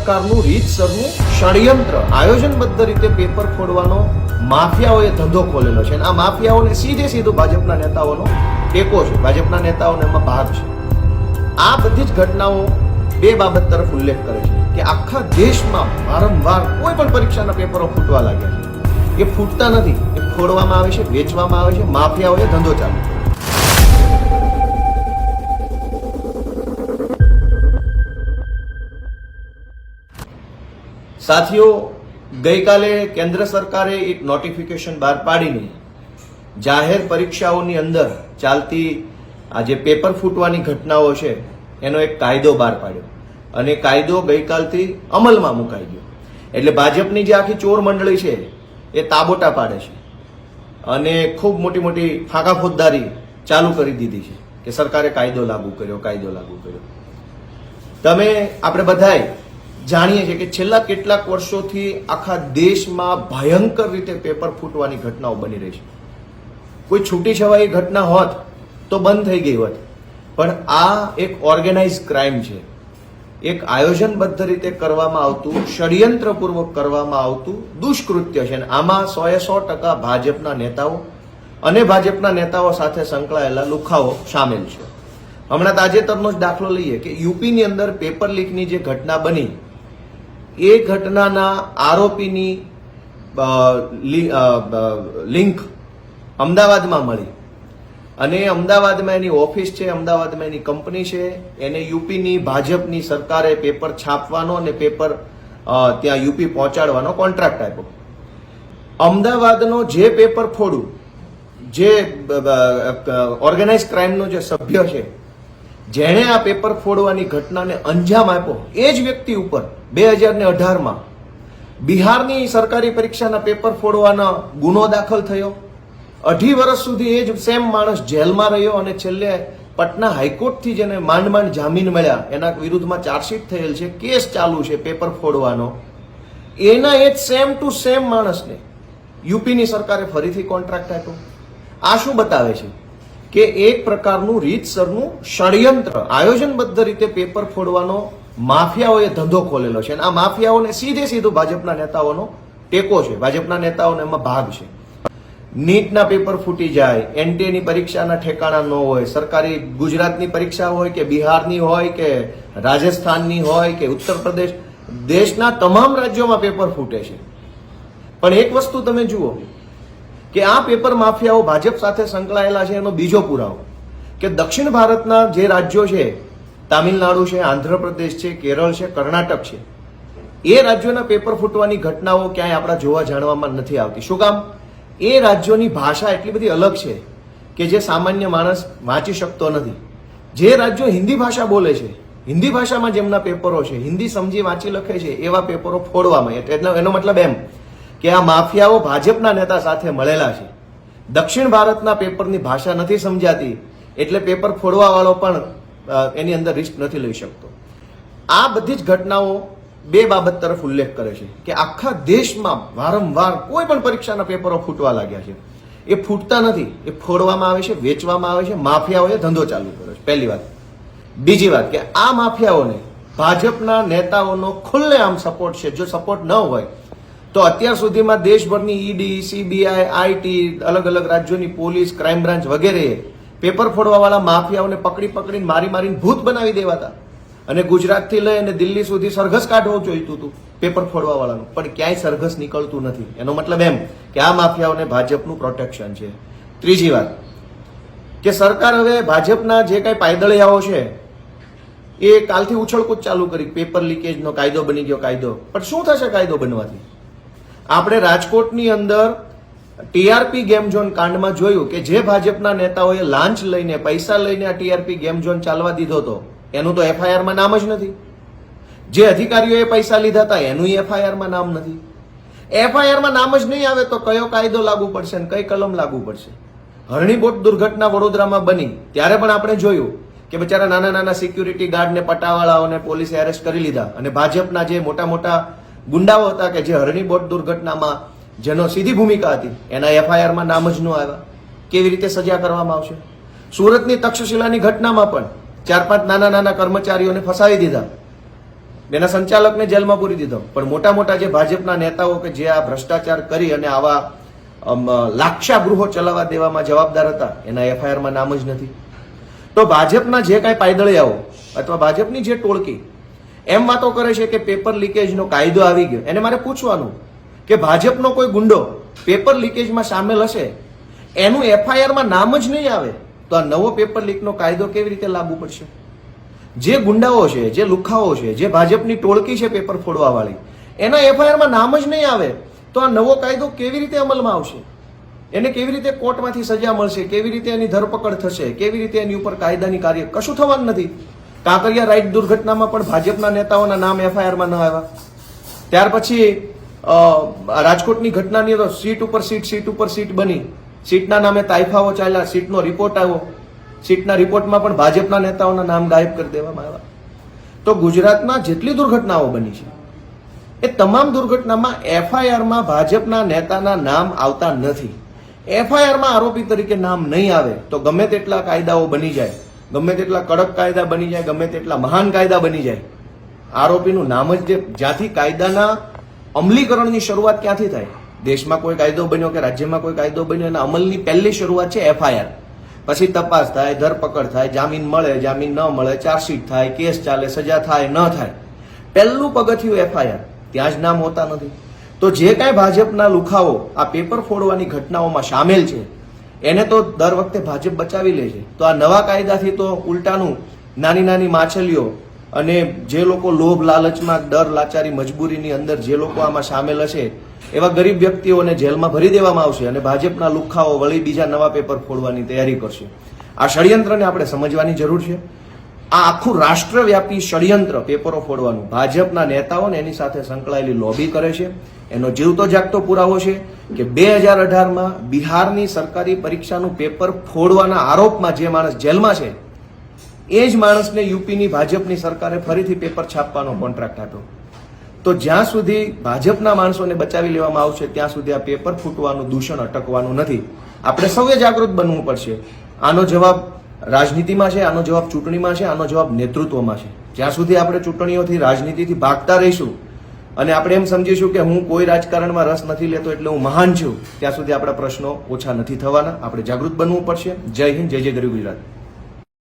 પ્રકારનું રીતસરનું ષડયંત્ર આયોજનબદ્ધ રીતે પેપર ફોડવાનો માફિયાઓએ ધંધો ખોલેલો છે. અને આ માફિયાઓને સીધે સીધું ભાજપના નેતાઓનો ટેકો છે. ભાજપના નેતાઓનો એમાં ભાગ છે. આ બધી જ ઘટનાઓ બે બાબત તરફ ઉલ્લેખ કરે છે કે આખા દેશમાં વારંવાર કોઈ પણ પરીક્ષાના પેપરો ફૂટવા લાગ્યા છે. એ ફૂટતા નથી. એ ફોડવામાં આવે છે, વેચવામાં આવે છે, માફિયાઓએ ધંધો ચાલુ સાથીઓ, ગઈકાલે કેન્દ્ર સરકારે એક નોટિફિકેશન બહાર પાડીને જાહેર પરીક્ષાઓની અંદર ચાલતી આ જે પેપર ફૂટવાની ઘટનાઓ છે, એનો એક કાયદો બહાર પાડ્યો. અને કાયદો ગઈકાલથી અમલમાં મુકાઈ ગયો. એટલે ભાજપની જે આખી ચોર મંડળી છે, એ તાબોટા પાડે છે. અને ખૂબ મોટી મોટી ફાંકા ફોજદારી ચાલુ કરી દીધી છે કે સરકારે કાયદો લાગુ કર્યો, કાયદો લાગુ કર્યો. તમે, આપણે બધાય જાણીએ છીએ કે છેલ્લા કેટલાક વર્ષોથી આખા દેશમાં ભયંકર રીતે પેપર ફૂટવાની ઘટનાઓ બની રહી છે. કોઈ છૂટી છવાઈ ઘટના હોત તો બંધ થઈ ગઈ હોત. પણ આ એક ઓર્ગેનાઇઝ ક્રાઇમ છે. એક આયોજનબદ્ધ રીતે કરવામાં આવતું, ષડયંત્રપૂર્વક કરવામાં આવતું દુષ્કૃત્ય છે. અને આમાં સો એ સો ટકા ભાજપના નેતાઓ અને ભાજપના નેતાઓ સાથે સંકળાયેલા લુખાઓ સામેલ છે. હમણાં તાજેતરનો જ દાખલો લઈએ કે યુપીની અંદર પેપર લીકની જે ઘટના બની એ ઘટનાના આરોપીની લિંક અમદાવાદમાં મળી. અને અમદાવાદમાં એની ઓફિસ છે, અમદાવાદમાં એની કંપની છે. એને યુપીની, ભાજપની સરકારે પેપર છાપવાનો અને પેપર ત્યાં યુપી પહોંચાડવાનો કોન્ટ્રાક્ટ આપ્યો. અમદાવાદનો જે પેપર ફોડું જે ઓર્ગેનાઇઝ ક્રાઇમનો જે સભ્ય છે જેણે આ પેપર ફોડવાની ઘટનાને અંજામ આપ્યો, એ જ વ્યક્તિ ઉપર બે હજાર ને અઢારમાં બિહારની સરકારી પરીક્ષાના પેપર ફોડવાનો ગુનો દાખલ થયો. અઢી વર્ષ સુધી એ જ સેમ માણસ જેલમાં રહ્યો અને છેલ્લે પટના હાઈકોર્ટથી જેને માંડ માંડ જામીન મળ્યા. એના વિરુદ્ધમાં ચાર્જશીટ થયેલ છે, કેસ ચાલુ છે પેપર ફોડવાનો. એના એ જ સેમ ટુ સેમ માણસને યુપીની સરકારે ફરીથી કોન્ટ્રાક્ટ આપ્યો. આ શું બતાવે છે? કે એક પ્રકારનું રીતસરનું ષડયંત્ર. આયોજનબદ્ધ રીતે પેપર ફોડવાનો માફિયાઓએ ધંધો ખોલેલો છે અને આ માફિયાઓને સીધે સીધું ભાજપના નેતાઓનો ટેકો છે. ભાજપના નેતાઓનો એમાં ભાગ છે. નીટના પેપર ફૂટી જાય, એનટીએની પરીક્ષાના ઠેકાણા ન હોય, સરકારી ગુજરાતની પરીક્ષા હોય કે બિહારની હોય કે રાજસ્થાનની હોય કે ઉત્તર પ્રદેશ, દેશના તમામ રાજ્યોમાં પેપર ફૂટે છે. પણ એક વસ્તુ તમે જુઓ કે આ પેપર માફિયાઓ ભાજપ સાથે સંકળાયેલા છે એનો બીજો પુરાવો. કે દક્ષિણ ભારતના જે રાજ્યો છે, તામિલનાડુ છે, આંધ્રપ્રદેશ છે, કેરળ છે, કર્ણાટક છે, એ રાજ્યોના પેપર ફૂટવાની ઘટનાઓ ક્યાંય આપણા જોવા જાણવામાં નથી આવતી. શું કામ? એ રાજ્યોની ભાષા એટલી બધી અલગ છે કે જે સામાન્ય માણસ વાંચી શકતો નથી. જે રાજ્યો હિન્દી ભાષા બોલે છે, હિન્દી ભાષામાં જેમના પેપરો છે, હિન્દી સમજી વાંચી લખે છે, એવા પેપરો ફોડવામાં. એટલે એનો- મતલબ એમ કે આ માફિયાઓ ભાજપના નેતા સાથે મળેલા છે. દક્ષિણ ભારતના પેપરની ભાષા નથી સમજાતી, એટલે પેપર ફોડવા વાળો પણ એની અંદર રિસ્ક નથી લઈ શકતો. આ બધી જ ઘટનાઓ બે બાબત તરફ ઉલ્લેખ કરે છે કે આખા દેશમાં વારંવાર કોઈ પણ પરીક્ષાના પેપરો ફૂટવા લાગ્યા છે. એ ફૂટતા નથી, એ ફોડવામાં આવે છે, વેચવામાં આવે છે, માફિયાઓએ ધંધો ચાલુ કર્યો છે. પહેલી વાત. બીજી વાત કે આ માફિયાઓને ભાજપના નેતાઓનો ખુલ્લેઆમ સપોર્ટ છે. જો સપોર્ટ ન હોય તો અત્યાર સુધીમાં દેશભરની ઈડી, સીબીઆઈ, આઈટી, અલગ અલગ રાજ્યોની પોલીસ ક્રાઇમ બ્રાન્ચ વગેરે પેપર ફોડવાવાળા માફિયાઓને પકડી પકડીને મારી મારીને ભૂત બનાવી દેવાતા. અને ગુજરાતથી લઈ અને દિલ્હી સુધી સરઘસ કાઢવું જોઈતું હતું પેપર ફોડવાવાળાનું. પણ ક્યાંય સરઘસ નીકળતું નથી. એનો મતલબ એમ કે આ માફિયાઓને ભાજપનું પ્રોટેક્શન છે. ત્રીજી વાત, કે સરકાર હવે ભાજપના જે કાંઈ પાયદળિયાઓ છે, એ કાલથી ઉછળકૂદ ચાલુ કરી. પેપર લીકેજનો કાયદો બની ગયો કાયદો. પણ શું થશે કાયદો બનવાથી? આપણે રાજકોટની અંદર ટીઆરપી ગેમ ઝોન કાંડમાં જોયું કે જે ભાજપના નેતાઓએ લાંચ લઈને, પૈસા લઈને આ ટીઆરપી ગેમ ઝોન ચાલવા દીધો હતો, એનું તો એફઆઈઆરમાં નામ જ નથી. જે અધિકારીઓએ પૈસા લીધા હતા એનું એફઆઈઆરમાં નામ નથી. એફઆઈઆરમાં નામ જ નહીં આવે તો કયો કાયદો લાગુ પડશે અને કઈ કલમ લાગુ પડશે? હરણીબોટ દુર્ઘટના વડોદરામાં બની, ત્યારે પણ આપણે જોયું કે બિચારા નાના નાના સિક્યુરિટી ગાર્ડને પટાવાળાઓને પોલીસે એરેસ્ટ કરી લીધા અને ભાજપના જે મોટા મોટા ગુંડાઓ હતા કે જે હરણી બોટ દુર્ઘટનામાં જેનો સીધી ભૂમિકા હતી, એના એફઆઈઆરમાં નામ જ ન આવ્યા. કેવી રીતે સજા કરવામાં આવશે? સુરતની તક્ષશિલાની ઘટનામાં પણ ચાર પાંચ નાના નાના કર્મચારીઓને ફસાવી દીધા. એના સંચાલકને જેલમાં પૂરી દીધો. પણ મોટા મોટા જે ભાજપના નેતાઓ કે જે આ ભ્રષ્ટાચાર કરી અને આવા લાક્ષા ગૃહો ચલાવવા દેવામાં જવાબદાર હતા, એના એફઆઈઆરમાં નામ જ નથી. તો ભાજપના જે કાંઈ પાયદળિયાઓ અથવા ભાજપની જે ટોળકી એમ વાતો કરે છે કે પેપર લીકેજનો કાયદો આવી ગયો. એને મારે પૂછવાનું કે ભાજપનો કોઈ ગુંડો પેપર લીકેજમાં સામેલ હશે? એનું એફઆઈઆરમાં નામ જ નહીં આવે તો આ નવો પેપર લીકનો કાયદો કેવી રીતે લાગુ પડશે? જે ગુંડાઓ છે, જે લુખાઓ છે, જે ભાજપની ટોળકી છે પેપર ફોડવા વાળી એના એફઆઈઆરમાં નામ જ નહીં આવે તો આ નવો કાયદો કેવી રીતે અમલમાં આવશે? એને કેવી રીતે કોર્ટમાંથી સજા મળશે? કેવી રીતે એની ધરપકડ થશે? કેવી રીતે એની ઉપર કાયદાની કાર્ય? કશું થવાનું નથી. કાંકરિયા રાઈટ દુર્ઘટનામાં પણ ભાજપના નેતાઓના નામ એફઆઈઆરમાં ન આવ્યા. ત્યાર પછી રાજકોટની ઘટનાની અંદર સીટ ઉપર સીટ સીટ ઉપર સીટ બની. સીટના નામે તાઇફાઓ ચાલ્યા, સીટનો રિપોર્ટ આવ્યો. સીટના રિપોર્ટમાં પણ ભાજપના નેતાઓના નામ ગાયબ કરી દેવામાં આવ્યા. તો ગુજરાતમાં જેટલી દુર્ઘટનાઓ બની છે, એ તમામ દુર્ઘટનામાં એફઆઈઆરમાં ભાજપના નેતાના નામ આવતા નથી. એફઆઈઆરમાં આરોપી તરીકે નામ નહીં આવે, તો ગમે તેટલા કાયદાઓ બની જાય ગમે તેટલા કડક કાયદા બની જાય, ગમે તેટલા મહાન કાયદા બની જાય, આરોપીનું નામ જ જે જ્યાંથી કાયદાના અમલીકરણની શરૂઆત ક્યાંથી થાય? દેશમાં કોઈ કાયદો બન્યો કે રાજ્યમાં કોઈ કાયદો બન્યો? એના અમલની પહેલી શરૂઆત છે એફઆઈઆર. પછી તપાસ થાય, ધરપકડ થાય, જામીન મળે, જામીન ન મળે, ચાર્જશીટ થાય, કેસ ચાલે, સજા થાય, ન થાય. પહેલું પગથિયું એફઆઈઆર. ત્યાં જ નામ હોતા નથી. તો જે કાંઈ ભાજપના લુખાઓ આ પેપર ફોડવાની ઘટનાઓમાં સામેલ છે એને તો દર વખતે ભાજપ બચાવી લે છે. તો આ નવા કાયદાથી તો ઉલટાનું નાની નાની માછલીઓ અને જે લોકો લોભ, લાલચમાં ડર, લાચારી, મજબૂરીની અંદર જે લોકો આમાં સામેલ હશે, એવા ગરીબ વ્યક્તિઓને જેલમાં ભરી દેવામાં આવશે અને ભાજપના લુખાઓ વળી બીજા નવા પેપર ફોડવાની તૈયારી કરશે. આ ષડયંત્રને આપણે સમજવાની જરૂર છે. આ આખું રાષ્ટ્રવ્યાપી ષડયંત્ર પેપરો ફોડવાનું. ભાજપના નેતાઓને એની સાથે સંકળાયેલી લોબી કરે છે. એનો જીવતો જાગતો પુરાવો છે કે બે હજાર અઢારમાં બિહારની સરકારી પરીક્ષાનું પેપર ફોડવાના આરોપમાં જે માણસ જેલમાં છે, એ જ માણસને યુપીની ભાજપની સરકારે ફરીથી પેપર છાપવાનો કોન્ટ્રાક્ટ આપ્યો. તો જ્યાં સુધી ભાજપના માણસોને બચાવી લેવામાં આવશે, ત્યાં સુધી આ પેપર ફૂટવાનું, દૂષણ અટકવાનું નથી. આપણે સૌએ જાગૃત બનવું પડશે. આનો જવાબ રાજનીતિમાં છે, આનો જવાબ ચૂંટણીમાં છે, આનો જવાબ નેતૃત્વમાં છે. જ્યાં સુધી આપણે ચૂંટણીઓથી રાજનીતિથી ભાગતા રહીશું અને આપણે એમ સમજીશું કે હું કોઈ રાજકારણમાં રસ નથી લેતો એટલે હું મહાન છું, ત્યાં સુધી આપણા પ્રશ્નો ઓછા નથી થવાના. આપણે જાગૃત બનવું પડશે. જય હિન્દ, જય જય ગરીબ ગુજરાત.